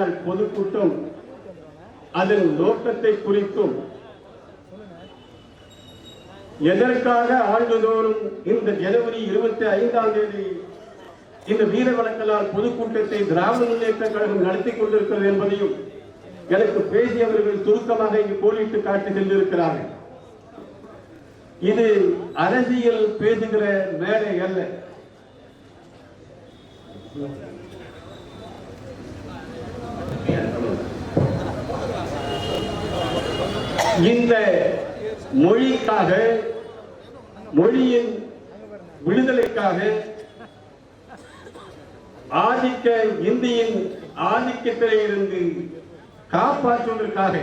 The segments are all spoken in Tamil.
நாள் பொதுக்கூட்டம் அதன் நோக்கத்தை குறித்தும் எதற்காக ஆண்டுதோறும் இந்த ஜனவரி இருபத்தி ஐந்தாம் தேதி இந்த வீர வழக்கலால் பொதுக்கூட்டத்தை திராவிட முன்னேற்ற கழகம் நடத்தி கொண்டிருக்கிறது என்பதையும் எனக்கு பேசியவர்கள் சுருக்கமாக இங்கு கோடிட்டு காட்டி சென்றிருக்கிறார்கள் இது அரசியல் பேசுகிற மேடை அல்ல. இந்த மொழிக்காக மொழியின் விடுதலைக்காக ஆதிக்க இந்தியின் ஆதிக்கத்திலே இருந்து காப்பாற்றுவதற்காக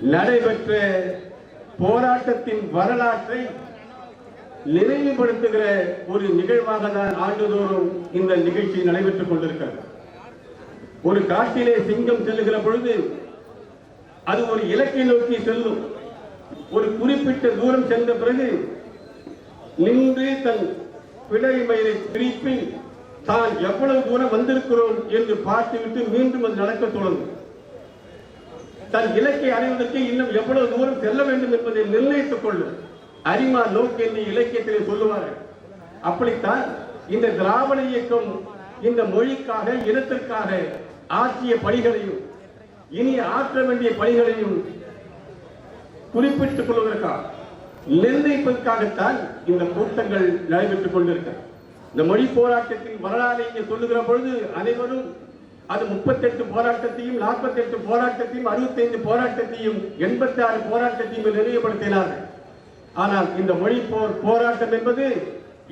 நடைபெற்ற போராட்டத்தின் வரலாற்றை நினைவுபடுத்துகிற ஒரு நிகழ்வாக தான் ஆண்டுதோறும் இந்த நிகழ்ச்சி நடைபெற்றுக் கொண்டிருக்கிறது. ஒரு காட்டிலே சிங்கம் செல்லுகிற பொழுது அது ஒரு இலக்கை நோக்கி செல்லும். ஒரு குறிப்பிட்ட தூரம் சென்ற பிறகு நின்று தன் பிடரி மயிரை திருப்பி தான் எவ்வளவு தூரம் வந்திருக்கிறோம்? என்று பார்த்துவிட்டு மீண்டும் அது நடக்க தொடங்கும். தன் இலக்கை அடைவதற்கு இன்னும் எவ்வளவு தூரம் செல்ல வேண்டும் என்பதை நிர்ணயித்துக் கொள்ளும். அரிமா நோக்கு என்று இலக்கியத்திலே சொல்லுவார்கள். அப்படித்தான் இந்த திராவிட இயக்கம் இந்த மொழிக்காக இனத்திற்காக ஆற்றிய பணிகளையும் இனி ஆற்ற வேண்டிய பணிகளையும் குறிப்பிட்டுக் கொள்வதற்காக நிர்ணயிப்பதற்காகத்தான் இந்த கூட்டங்கள் நடைபெற்றுக் கொண்டிருக்கிறது. இந்த மொழி போராட்டத்தின் வரலாறு இங்கே சொல்லுகிற பொழுது அனைவரும் அது முப்பத்தெட்டு போராட்டத்தையும் நாற்பத்தெட்டு போராட்டத்தையும் அறுபத்தைந்து போராட்டத்தையும் எண்பத்தி ஆறு போராட்டத்தையும் நினைவுபடுத்தினார்கள். ஆனால் இந்த மொழி போர் போராட்டம் என்பது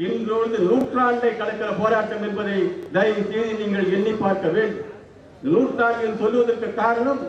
இன்றொழுது நூற்றாண்டை கடக்கிற போராட்டம் என்பதை தயவு செய்து நீங்கள் எண்ணி பார்க்க வேண்டும். நூற்றாண்டில் சொல்லுவதற்கு காரணம்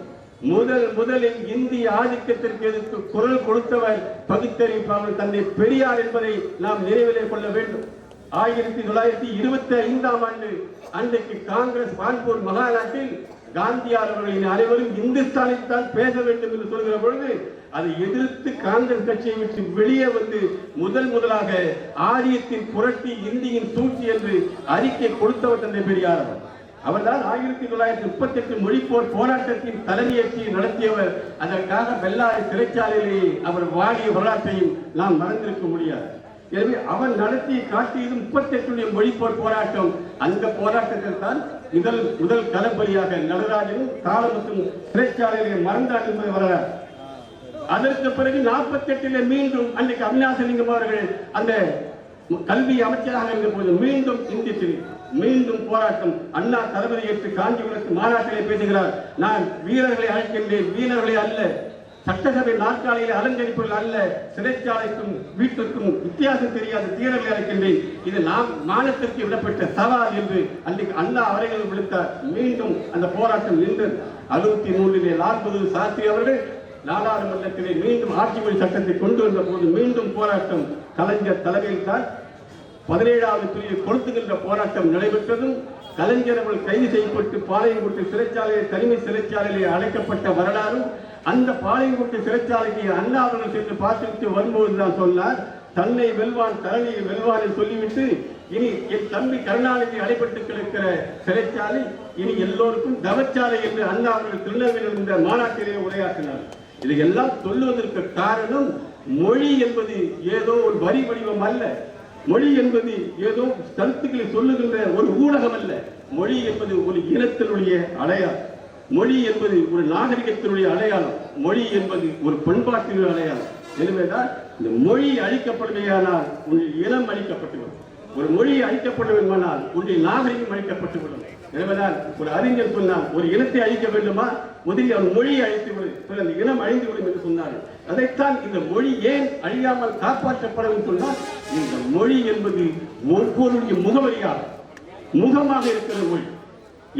முதல் முதலில் இந்திய ஆதிக்கத்திற்கு எதிர்த்து குரல் கொடுத்தவர் பகுத்தறிவிப்பாளர் தந்தை பெரியார் என்பதை நாம் நினைவிலே கொள்ள வேண்டும். ஆயிரத்தி தொள்ளாயிரத்தி இருபத்தி ஐந்தாம் ஆண்டு அன்றைக்கு காங்கிரஸ் கான்பூர் மகாநாட்டில் காந்தியார் அவர்களின் அனைவரும் இந்துஸ்தானில் தான் பேச வேண்டும் என்று சொல்கிற பொழுது அதை எதிர்த்து காங்கிரஸ் கட்சியை விட்டு வெளியே வந்து முதல் முதலாக ஆரியத்தின் புரட்டி இந்தியின் சூழ்ச்சி என்று அறிக்கை கொடுத்தவர் தந்தை பெரியார் அவர் அவர்தான் ஆயிரத்தி தொள்ளாயிரத்தி முப்பத்தி எட்டு மொழிப்போர் போராட்டத்தின் தலைமையேற்றி நடத்தியவர். அதற்காக பெல்லாரி சிறைச்சாலையிலே அவர் வாடிய வரலாற்றையும் நாம் மறந்திருக்க முடியாது. எனவே அவர் நடத்தி காட்டியது முப்பத்தி எட்டுடைய மொழிப்போர் போராட்டம். அந்த போராட்டத்தில் தான் முதல் முதல் களப்பலியாக நடராஜனும் காலமுத்தும் சிறைச்சாலையிலே மறந்தார் என்பது வரலாறு. அதற்கு பிறகு நாற்பத்தி எட்டுல மீண்டும் அன்றைக்கு அவிநாசலிங்கம் அவர்கள் அந்த கல்வி அமைச்சராக இருந்த போது மீண்டும் இந்தியத்தில் மீண்டும் போராட்டம். அண்ணா தளபதி ஏற்று காஞ்சிபுரத்து மாநாட்டிலே பேசுகிறார். நான் வீரர்களை அழைக்கின்றேன். வீரர்களை அல்ல சட்டசபை நாற்காலியில் அலங்கரிப்பவர்கள் அல்ல சிறைச்சாலைக்கும் வீட்டிற்கும் வித்தியாசம் தெரியாத தீரர்களை அழைக்கின்றேன். இது நாம் மானத்திற்கு விடப்பட்ட சவால் என்று அன்றைக்கு அண்ணா அவர்கள் விடுத்தார். மீண்டும் அந்த போராட்டம் நின்று அறுபத்தி மூன்றிலே நாற்பது சாஸ்திரி அவர்கள் நாடாளுமன்றத்திலே மீண்டும் ஆட்சி மொழி சட்டத்தை கொண்டு வந்த போது மீண்டும் போராட்டம் கலைஞர் தலைமையில் தான் பதினேழாவது பிரிவை கொளுத்துகின்ற போராட்டம் நடைபெற்றதும் கலைஞர் அவர்கள் கைது செய்யப்பட்டு பாளையங்குட்டு சிறைச்சாலையில் தனிமை சிறைச்சாலையிலே அழைக்கப்பட்ட வரலாறும் அந்த பாளையங்குட்டு சிறைச்சாலைக்கு அண்ணா அவர்கள் சென்று பார்த்துவிட்டு வரும்போது தான் சொன்னார் தன்னை வெல்வான் தரணியை வெல்வான் என்று சொல்லிவிட்டு இனி என் தம்பி கருணாநிதி அடைபட்டு கிடக்கிற சிறைச்சாலை இனி எல்லோருக்கும் தவச்சாலை என்று அண்ணா அவர்கள் திருநெல்வேலியில் இருந்த மாநாட்டிலே உரையாற்றினார். இதையெல்லாம் சொல்லுவதற்கு காரணம் மொழி என்பது ஏதோ ஒரு வரி வடிவம் அல்ல. மொழி என்பது ஏதோ கருத்துக்களை சொல்லுகின்ற ஒரு ஊடகம் அல்ல மொழி என்பது ஒரு இனத்தினுடைய அடையாளம். மொழி என்பது ஒரு நாகரிகத்தினுடைய அடையாளம். மொழி என்பது ஒரு பண்பாட்டினுடைய அடையாளம். எனவேதான் இந்த மொழி அழிக்கப்படுமையானால் உங்கள் இனம் அழிக்கப்பட்டுவிடும். ஒரு மொழி அழிக்கப்பட வேண்டுமானால் உங்கள் நாகரிகம் அழிக்கப்பட்டுவிடும். எனவேதான் ஒரு அறிஞர் சொன்னால் ஒரு இனத்தை அழிக்க வேண்டுமா? முதலில் அவன் மொழியை அழித்து விடும் பிறகு இனம் அழிந்து விடும் என்று சொன்னார் அதைத்தான் இந்த மொழி ஏன் அழியாமல் காப்பாற்றப்படும் சொன்னால் இந்த மொழி என்பது ஒவ்வொருடைய முகவரியாக முகமாக இருக்கிற மொழி.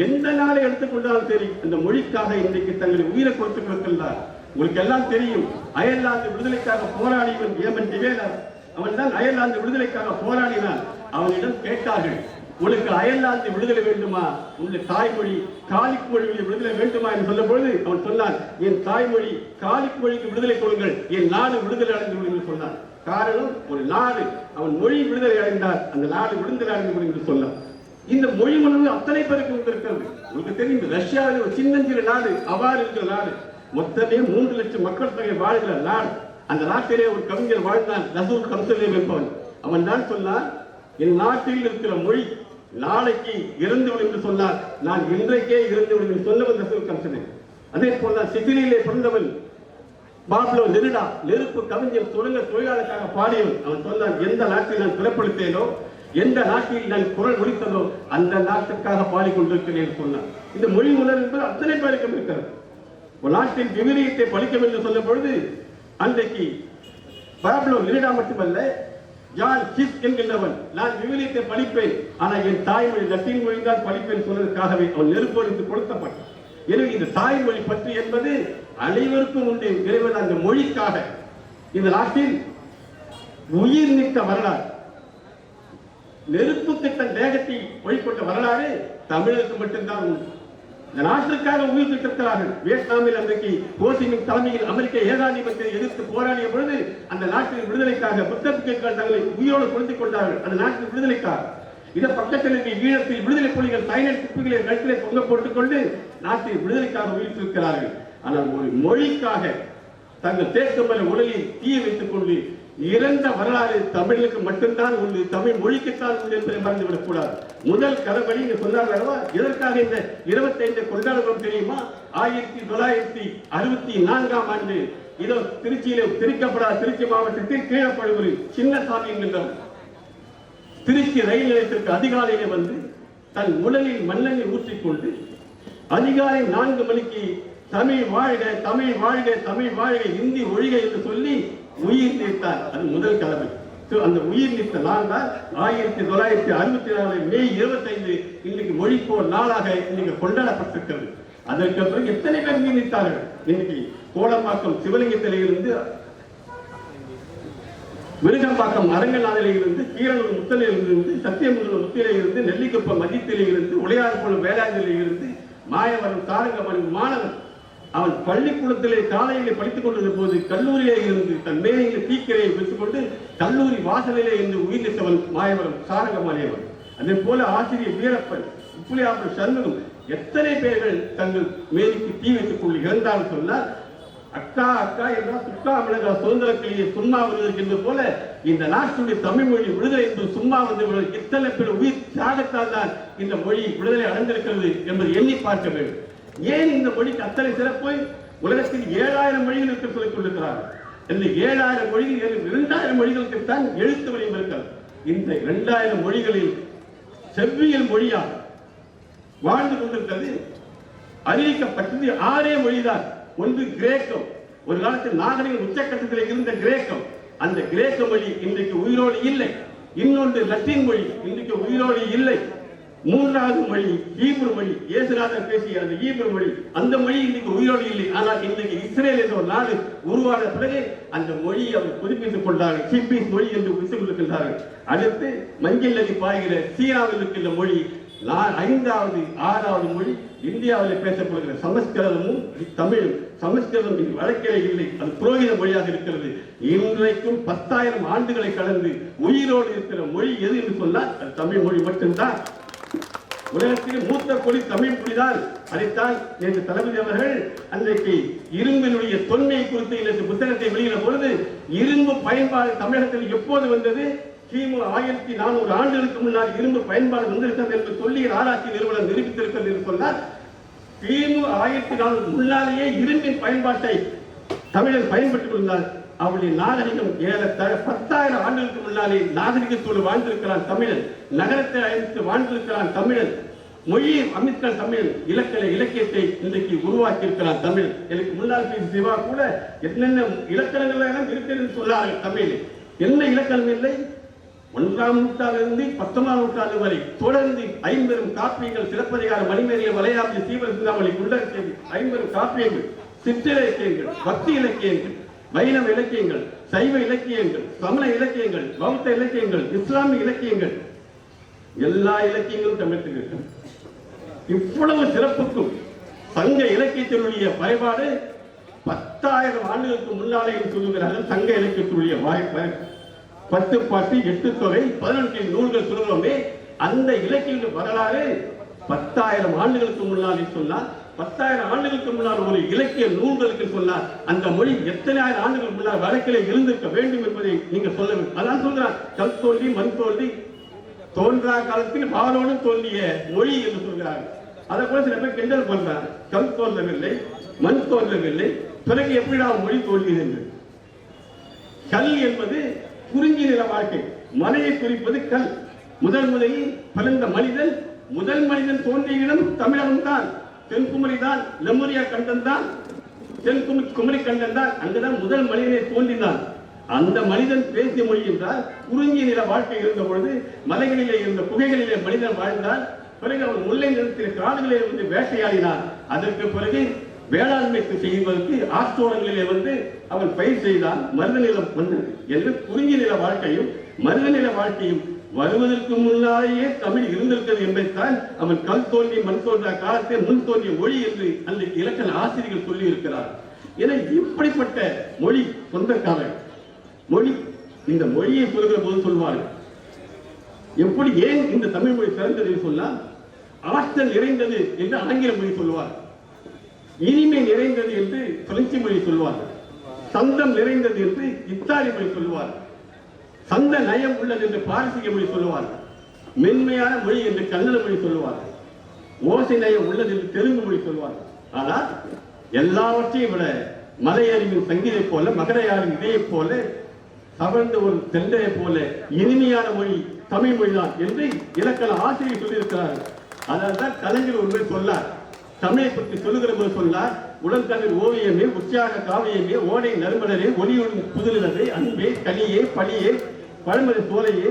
எந்த நாளை எடுத்துக்கொண்டாலும் சரி அந்த மொழிக்காக இன்றைக்கு தங்களை உயிரை கொடுத்து கொடுக்கின்றார் உங்களுக்கு எல்லாம் தெரியும் அயர்லாந்து விடுதலைக்காக போராடியவன் ஏமன் டிவேலர். அவன் தான் அயர்லாந்து விடுதலைக்காக போராடினான். அவனிடம் கேட்டார்கள் உனக்கு அயல்நாட்டு விடுதலை வேண்டுமா? உங்கள் தாய்மொழி காலிக் மொழியில் விடுதலை வேண்டுமா என்று சொல்லும் பொழுது அவன் சொன்னான் என் தாய்மொழி காலிக் மொழிக்கு விடுதலை கொடுங்கள். என் நாடு விடுதலை அடைந்து விடும் என்று சொன்னான். காரணம் ஒரு நாடு அவன் மொழி விடுதலை அடைந்தார் அந்த நாடு விடுதலை அடைந்து விடும் என்று சொன்னான். இந்த மொழி உணர்வு அத்தனை பேருக்கு இருக்கிறது உங்களுக்கு தெரியும் ரஷ்யாவில் ஒரு சின்னஞ்சிறு நாடு அவ்வாறு இருக்கிற நாடு. மொத்தமே மூன்று லட்சம் மக்கள் தொகை வாழ்கிற நாடு. அந்த நாட்டிலே ஒரு கவிஞர் வாழ்ந்தான் நசூர் கம்சலேவ் என்பவன். அவன் தான் சொன்னான் என் நாட்டில் இருக்கிற மொழி நாளைக்கு இறந்துவிடும் என்று சொன்னார். நான் இன்றைக்கே இறந்துவிடும் என்று சொன்னவன் நசூர் கம்சலேவ் அதே போல சிசிலியிலே பிறந்தவன் பாப்லோ நெருடா நெருப்பு கவிஞர் சுரங்க தொழிலாளருக்காக பாடியவன். அவன் சொன்னான் எந்த நாட்டில் நான் பிறப்படுத்தேனோ எந்த நாட்டில் நான் குரல் ஒழித்ததோ அந்த நாட்டுக்காக பாடிக்கொண்டிருக்கிறேன் என்று சொன்னான். இந்த மொழி உணர்வு என்பது அத்தனை பேருக்கும் இருக்கிறது. ஒரு நாட்டின் விவிலியத்தை பழிக்கும் என்று சொல்லும் பொழுது அன்றைக்கு பாப்லோ நெருடா மட்டுமல்ல ஜான் என்கின்றவன்? நான் விவிலியத்தை படிப்பேன். ஆனால் என் தாய்மொழி லத்தீன் மொழி தான் படிப்பேன் சொன்னதற்காகவே அவன் நெருப்பொழிந்து கொடுத்தப்பட்டான் எனவே இந்த தாய்மொழி பற்றி என்பது அனைவருக்கும் உண்டு. இறைவன் அந்த மொழிக்காக இந்த நாட்டில் உயிர் நீத்த வரலாறு நெருப்பு திட்டம் வேகத்தை ஒழிக்கொண்ட வரலாறு தமிழருக்கு மட்டும்தான் உண்டு. இந்த நாட்டிற்காக உயிர் திட்டிருக்கிறார்கள் வியட்நாமில் அன்றைக்கு ஹோசிமின் தலைமையில் அமெரிக்க ஏகாதிபத்தியை எதிர்த்து போராடிய பொழுது அந்த நாட்டின் விடுதலைக்காக புத்த பிக்குகள் தங்களை உயிரோடு கொடுத்துக் கொண்டார்கள். அந்த நாட்டின் விடுதலைக்காக. இதை பக்கத்தில் இருக்க ஈழத்தில் விடுதலை புலிகள் சைனல் குப்பிகளை கழுத்திலே தொங்க போட்டுக் கொண்டு நாட்டின் விடுதலைக்காக உயிர்த்திருக்கிறார்கள். ஆனால் ஒரு மொழிக்காக தங்கள் தேக்கமல உடலில் தீய வைத்துக் கொண்டு இறந்த வரலாறு தமிழுக்கு மட்டும்தான் உண்டு தமிழ் மொழிக்குத்தான் உண்டு என்பதை மறந்துவிடக் கூடாது. முதல் கதபடி இங்க சொன்னார் அல்லவா? எதற்காக இந்த இருபத்தைந்து கொண்டாடுகிறோம் தெரியுமா? ஆயிரத்தி தொள்ளாயிரத்தி அறுபத்தி நான்காம் ஆண்டு இதோ திருச்சியில திருக்கப்படா திருச்சி மாவட்டத்தில் கீழப்படுவது சின்னசாமி என்கின்றவர் திருச்சி ரயில் நிலையத்திற்கு அதிகாலையிலே வந்து தன் உடலில் மண்ணெண்ணை ஊற்றிக்கொண்டு அதிகாலை நான்கு மணிக்கு தமிழ் வாழ்க தமிழ் வாழ்க தமிழ் வாழ்க இந்தி ஒழிக என்று சொல்லி உயிர் நீத்தார். அது முதல் கலவை அந்த உயிர் நீத்த நாள் தான் ஆயிரத்தி தொள்ளாயிரத்தி அறுபத்தி நாலு மே இருபத்தைந்து இன்னைக்கு மொழிப்போர் நாளாக இன்னைக்கு கொண்டாடப்பட்டிருக்கிறது. அதற்கு பிறகு எத்தனை பேர் உயிர் நீத்தார்கள்? இன்னைக்கு கோடம்பாக்கம் சிவலிங்கத்திலிருந்து விருகம்பாக்கம் அரங்கநாதிலே இருந்து கீரனூர் முத்தலையிலிருந்து சத்தியமுதல் முத்திலே நெல்லிக்குப்பம் மதித்திலிருந்து இருந்து உடையார்புலம் மாயவரம் தாரங்கமணி மாணவன் அவன் பள்ளிக்கூடத்திலே காலையிலே படித்துக் கொண்டிருந்த போது கல்லூரியிலே இருந்து தன் மேலையிலே தீக்கிரையை பெற்றுக்கொண்டு கல்லூரி வாசலிலே இருந்து உயிரிழந்தவன் மாயவரம் சாரங்கமணியவன் அதே போல ஆசிரியர் வீரப்பன் புலியாப்பன் சண்முகம் எத்தனை பேர்கள் தங்கள் மேலிக்கு தீ வைத்துக் கொண்டு இறந்தாலும் சொன்னால் அக்கா அக்கா என்றால் சுக்கா விளங்கா சுதந்திர கிளியை சும்மா வருவதற்கு போல இந்த நாட்டுடைய தமிழ் மொழி விடுதலை என்று சும்மா வந்து இத்தனை பேர் உயிர் தியாகத்தால் தான் இந்த மொழி விடுதலை அடைந்திருக்கிறது என்பதை எண்ணி பார்க்க வேண்டும். ஏன் இந்த மொழிக்கு அத்தனை சிறப்பு? உலகத்தில் ஏழாயிரம் மொழிகள் இருக்க சொல்லிக் கொண்டிருக்கிறார்கள். இந்த ஏழாயிரம் மொழிகள் இரண்டாயிரம் மொழிகளுக்கு தான் எழுத்து வழியும் இருக்கிறது. இந்த இரண்டாயிரம் மொழிகளில் செவ்வியல் மொழியாக வாழ்ந்து கொண்டிருக்கிறது அறிவிக்கப்பட்டது ஆறே மொழிதான். ஒன்று கிரேக்கம் ஒரு காலத்தில் நாகரிக உச்சக்கட்டத்தில் இருந்த கிரேக்கம் அந்த கிரேக்க மொழி இன்றைக்கு உயிரோடு இல்லை. இன்னொன்று லத்தீன் மொழி இன்றைக்கு உயிரோடு இல்லை. மூன்றாவது மொழி ஈப்ரு மொழி. இயேசுநாதர் பேசிய அந்த ஈப்ரு மொழி அந்த மொழி இன்னைக்கு உயிரோடு இல்லை. ஆனால் இன்றைக்கு இஸ்ரேல் என்ற ஒரு நாடு உருவான பிறகு அந்த மொழியை அவர் புதுப்பித்துக் கொண்டார்கள் ஹிப்பீஸ் மொழி என்று விட்டுக் கொண்டிருக்கின்றார்கள். அடுத்து மஞ்சள் நதி பாய்கிற சீனாவில் இருக்கின்ற மொழி ஐந்தாவது ஆறாவது மொழி இந்தியாவில் பேசப்படுகிற சமஸ்கிருதமும் தமிழும். சமஸ்கிருதம் வழக்கிலே இல்லை. அது புரோகித மொழியாக இருக்கிறது. இன்றைக்கும் பத்தாயிரம் ஆண்டுகளை கடந்து உயிரோடு இருக்கிற மொழி எது என்று சொன்னால் அது தமிழ் மொழி மட்டும்தான். உலகத்தில் மூத்த கொடி தமிழ் புலிதான். அதைத்தான் நேற்று தளபதி அவர்கள் அன்றைக்கு இரும்பினுடைய தொன்மையை குறித்து இன்றைக்கு புத்தகத்தை வெளியிட பொழுது இரும்பு பயன்பாடு தமிழகத்தில் எப்போது வந்தது? கிமு ஆயிரத்தி நானூறு ஆண்டுகளுக்கு முன்னால் இரும்பு பயன்பாடு வந்திருக்கிறது என்று சொல்லி ஆராய்ச்சி நிறுவனம் நிரூபித்திருக்கிறது என்று சொன்னால் கிமு ஆயிரத்தி நானூறு முன்னாலேயே இரும்பின் பயன்பாட்டை தமிழர் பயன்பட்டுக் கொண்டார் அவருடைய நாகரிகம் ஏறத்தாழ பத்தாயிரம் ஆண்டுகளுக்கு முன்னாலே நாகரிகத்தோடு வாழ்ந்திருக்கிறான் தமிழன். நகரத்தை அழைத்து வாழ்ந்திருக்கிறான் தமிழன். மொழியை அமைத்தான் தமிழ் இலக்கண இலக்கியத்தை இன்றைக்கு உருவாக்கி இருக்கிறார் தமிழ். எனக்கு முன்னாள் சிவா கூட என்னென்ன இலக்கணங்கள் எல்லாம் இருக்கிறது சொன்னார்கள் தமிழ். என்ன இலக்கணம் இல்லை? ஒன்றாம் நூற்றாண்டிலிருந்து பத்தொன்பதாம் நூற்றாண்டு வரை தொடர்ந்து ஐம்பெரும் காப்பியங்கள் சிலப்பதிகாரம் மணிமேறிய மலையாளி சீவர சிந்தாமணி குண்டரசேரி ஐம்பெரும் காப்பியங்கள் சிற்றிலக்கியங்கள் பக்தி இலக்கியங்கள் வைணவ இலக்கியங்கள் சைவ இலக்கியங்கள் சமண இலக்கியங்கள் பௌத்த இலக்கியங்கள் இஸ்லாமிய இலக்கியங்கள். எல்லா இலக்கியங்களும் தமிழத்தில் இவ்வளவு சிறப்புக்கும் சங்க இலக்கியத்தினுடைய பயன்பாடு பத்தாயிரம் ஆண்டுகளுக்கு முன்னாலே சொல்லுகிறார்கள் சங்க இலக்கியத்தினுடைய வாய்ப்பு. பத்து பாட்டு எட்டு தொகை பதினெட்டு நூல்கள் சொல்லுவோமே அந்த இலக்கிய வரலாறு பத்தாயிரம் ஆண்டுகளுக்கு முன்னாலே சொன்னால் பத்தாயிரம் ஆண்டுகளுக்கு முன்னால் ஒரு இலக்கிய நூல்களுக்கு சொன்னார். அந்த மொழி எத்தனை ஆயிரம் ஆண்டுகளுக்கு முன்னால் வழக்கிலே இருந்திருக்க வேண்டும் என்பதை நீங்க சொல்ல வேண்டும். அதான் சொல்றார். கல் தோன்றி மண் தோன்றி தோன்றா காலத்தில் பாலோடு தோன்றிய மொழி என்று சொல்கிறார் அதை கூட சில பேர் கிண்டல் பண்றாங்க. கல் தோன்றவில்லை மண் தோன்றவில்லை. பிறகு எப்படிடா மொழி தோன்றியது என்று? கல் என்பது குறிஞ்சி நில வாழ்க்கை. மலையை குறிப்பது கல். முதல் முதலில் பிறந்த மனிதன் முதல் மனிதன் தோன்றிய இடம் தமிழகம் தான் தென்குமரி தான் லெமுரியா கண்டன் தான் தென்குமரி குமரி கண்டன் தான் அங்குதான் முதல் மனிதனை தோன்றினான் அந்த மனிதன் பேசிய மொழி என்றால் குறுங்கிய நில வாழ்க்கை இருந்த பொழுது மலைகளிலே இருந்த குகைகளிலே மனிதன் வாழ்ந்தான் பிறகு அவன் முல்லை நிறுத்திய காடுகளிலே வந்து வேட்டையாடினான். அதற்கு பிறகு வேளாண்மைக்கு செய்வதற்கு ஆற்றோரங்களிலே வந்து அவன் பயிர் செய்தான். மருத நிலம் வந்தது. என்று குறிஞ்சி நில வாழ்க்கையும் மருத நில வாழ்க்கையும் வருவதற்கு முன்னாலேயே தமிழ் இருந்திருக்கிறது என்பதைத்தான் அவன் கல் தோன்றி மண் தோன்றா காலத்தை முன் தோன்றிய மொழி என்று அந்த இலக்கண ஆசிரியர்கள் சொல்லி இருக்கிறார் என இப்படிப்பட்ட மொழி சொந்தக்காரன் மொழி இந்த மொழியை சொல்கிற போது சொல்வார்கள். எப்படி ஏன் இந்த தமிழ் மொழி சிறந்தது என்று சொன்னால் ஆற்றல் நிறைந்தது என்று ஆங்கில மொழி சொல்வார் இனிமை நிறைந்தது என்று பிரெஞ்சு மொழி சொல்வார்கள். சந்தம் நிறைந்தது என்று இத்தாலி மொழி சொல்வார்கள். சந்த நயம் உள்ளது என்று பாரசீக மொழி சொல்லுவார்கள். மென்மையான மொழி என்று கன்னட மொழி சொல்லுவார்கள். ஓசை நயம் உள்ளது என்று தெலுங்கு மொழி சொல்லுவார்கள். ஆனால் எல்லாவற்றையும் விட மலையறிவின் சங்கீதை போல மகரையாரின் இதையைப் போல தவழ்ந்த ஒரு தென்றையை போல இனிமையான மொழி தமிழ் மொழிதான் என்று இலக்கண ஆசிரியர் சொல்லியிருக்கிறார்கள். அதனால்தான் கலைஞர் ஒன்றை சொல்லார் தமிழை பற்றி சொல்லுகிற போது சொன்னார் உடற்கதிர் ஓவியமே உற்சாக காவியமே ஓடை நறுமலரே ஒளியுடன் புதுநிலவே அன்பே கனியே பழியே பழமதி சோலையே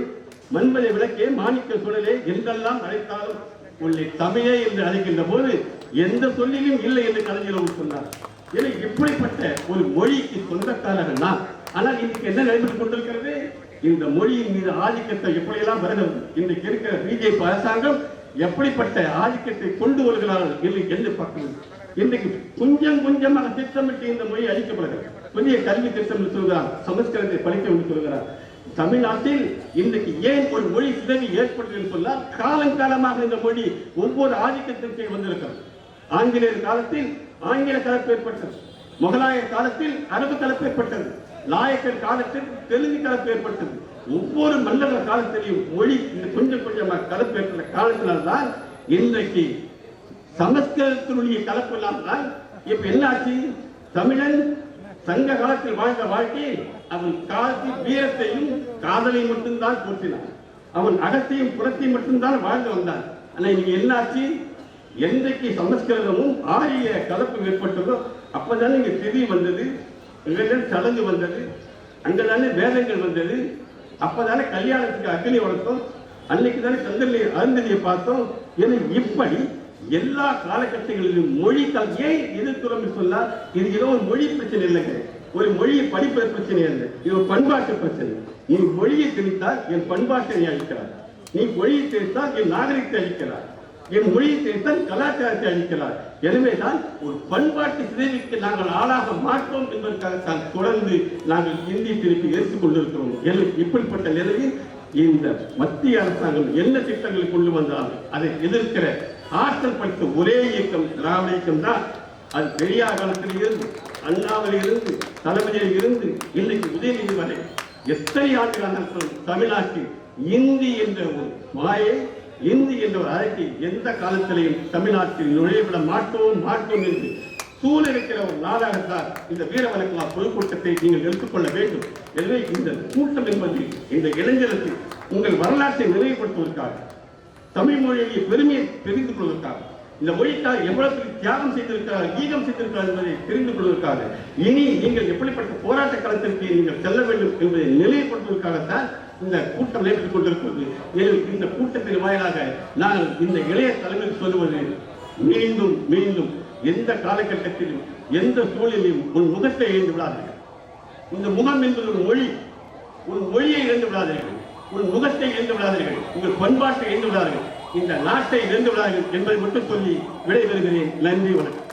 மண்மலை விளக்கே மாணிக்க சுழலே என்றெல்லாம் அழைத்தாலும் உன்னை தமிழே என்று அழைக்கின்ற போது எந்த சொல்லிலும் இல்லை என்று கலைஞர் சொன்னார். ஏன்னா இப்படிப்பட்ட ஒரு மொழிக்கு சொந்தக்காரர்கள் நான். ஆனால் இன்னைக்கு என்ன நடைபெற்றுக் கொண்டிருக்கிறது? இந்த மொழியின் மீது ஆதிக்கத்தை எப்படியெல்லாம் வருகிறது இன்றைக்கு இருக்கிற பிஜேபி அரசாங்கம் எப்படிப்பட்ட ஆதிக்கத்தை கொண்டு வருகிறார்கள் என்று என்று பார்க்கணும் இன்றைக்கு கொஞ்சம் கொஞ்சமாக திட்டமிட்டு இந்த மொழி அழிக்கப்படுகிறது. புதிய கல்வி திட்டம் சொல்கிறார் சமஸ்கிருதத்தை படிக்க என்று சொல்கிறார் தமிழ்நாட்டில் இன்றைக்கு ஏன் ஒரு மொழி சிதறி ஏற்படுது என்று சொன்னால் காலங்காலமாக இந்த மொழி ஒவ்வொரு ஆதிக்கத்தின் கீழ் வந்திருக்கிறது. ஆங்கிலேயர் காலத்தில் ஆங்கில கலப்பு ஏற்பட்டது. முகலாயர் காலத்தில் அரபு கலப்பு ஏற்பட்டது. நாயக்கர் காலத்தில் தெலுங்கு கலப்பு ஏற்பட்டது. ஒவ்வொரு மன்னர்கள் காலத்திலையும் மொழி இந்த கொஞ்சம் கொஞ்சமாக கலப்பு ஏற்பட்ட காலத்தினால்தான் இன்றைக்கு சமஸ்கிருதத்தினுடைய கலப்பு இல்லாமல் இப்ப என்ன ஆச்சு தமிழன் சங்க காலத்தில் வாழ்ந்த வாழ்க்கை அவன் காலத்தில் வீரத்தையும் காதலையும் மட்டும்தான் போற்றினான். அவன் அகத்தையும் புறத்தையும் மட்டும்தான் வாழ்ந்து வந்தான். ஆனா இன்னைக்கு என்ன ஆச்சு என்றைக்கு சமஸ்கிருதமும் ஆரிய கலப்பு ஏற்பட்டதோ அப்பதானே இங்க திதி வந்தது. இங்கதான் சடங்கு வந்தது. அங்கதானே வேதங்கள் வந்தது. அப்பதானே கல்யாணத்துக்கு அக்னி வளர்த்தோம் அன்னைக்கு தானே சந்திரனை அருந்ததியை பார்த்தோம். என இப்படி எல்லா காலகட்டங்களிலும் மொழி கல் ஏன் எதிர்க்கிறோம் சொன்னால் இது ஏதோ ஒரு மொழி பிரச்சனை இல்லைங்க ஒரு மொழியை படிப்பது பிரச்சனை இல்லை இது ஒரு பண்பாட்டு பிரச்சனை. நீ மொழியை திணித்தால் என் பண்பாட்டை அழிக்கிறார் நீ மொழியை திணித்தால் என் நாகரிகத்தை அழிக்கிறார் என் மொழியை திணித்தால் கலாச்சாரத்தை அழிக்கிறார் எனவேதான் ஒரு பண்பாட்டு சிதைவுக்கு நாங்கள் ஆளாக மாட்டோம் என்பதற்காக தான் தொடர்ந்து நாங்கள் இந்திய திருப்பி ஏற்றுக் கொண்டிருக்கிறோம். இப்படிப்பட்ட நிலையில் இந்த மத்திய அரசாங்கம் என்ன திட்டங்களை கொண்டு வந்தாலும் அதை எதிர்க்கிற ஆற்றல் படுத்த ஒரே இயக்கம் திராவிட இயக்கம் தான் அது பெரியார் காலத்தில் இருந்து அண்ணாவில் இருந்து தளபதியில் இருந்து இன்னைக்கு உதயநிதி வரை எத்தனை ஆண்டுகள் தமிழ்நாட்டில் இந்தி என்ற ஒரு மாயை இந்தி என்ற ஒரு அழைக்கை எந்த காலத்திலையும் தமிழ்நாட்டில் நுழைவிட மாட்டோம் மாட்டோம் என்று சூழலிருக்கிற ஒரு நாடாகத்தான் இந்த வீரவணக்கலா பொதுக்கூட்டத்தை நீங்கள் எடுத்துக்கொள்ள வேண்டும். எனவே இந்த கூட்டம் என்பது இந்த இளைஞருக்கு உங்கள் வரலாற்றை நினைவுபடுத்துவதற்காக தமிழ் மொழியை பெருமையை தெரிந்து கொள்வதற்காக இந்த மொழிக்காக எவ்வளவு தியாகம் செய்திருக்கிறார் ஈகம் செய்திருக்கிறார் என்பதை தெரிந்து கொள்வதற்காக இனி நீங்கள் எப்படிப்பட்ட போராட்ட களத்திற்கு நீங்கள் செல்ல வேண்டும் என்பதை நிலைப்படுத்துவதற்காகத்தான் இந்த கூட்டம் நடைபெற்றுக் கொண்டிருக்கிறது. இந்த கூட்டத்தின் வாயிலாக நாங்கள் இந்த இளைய தலைமைக்கு சொல்லுவது மீண்டும் மீண்டும் எந்த காலகட்டத்திலும் எந்த சூழலிலும் உன் முகத்தை இழந்து விடாதீர்கள். இந்த முகம் என்பது ஒரு மொழி. உன் மொழியை இழந்து விடாதீர்கள். உன் முகத்தை இழந்து விடாதீர்கள். உங்கள் பண்பாட்டை இழந்து விடாதீர்கள். இந்த நாட்டை இழந்து விடாதீர்கள் என்பதை மட்டும் சொல்லி விடைபெறுகிறேன். நன்றி வணக்கம்.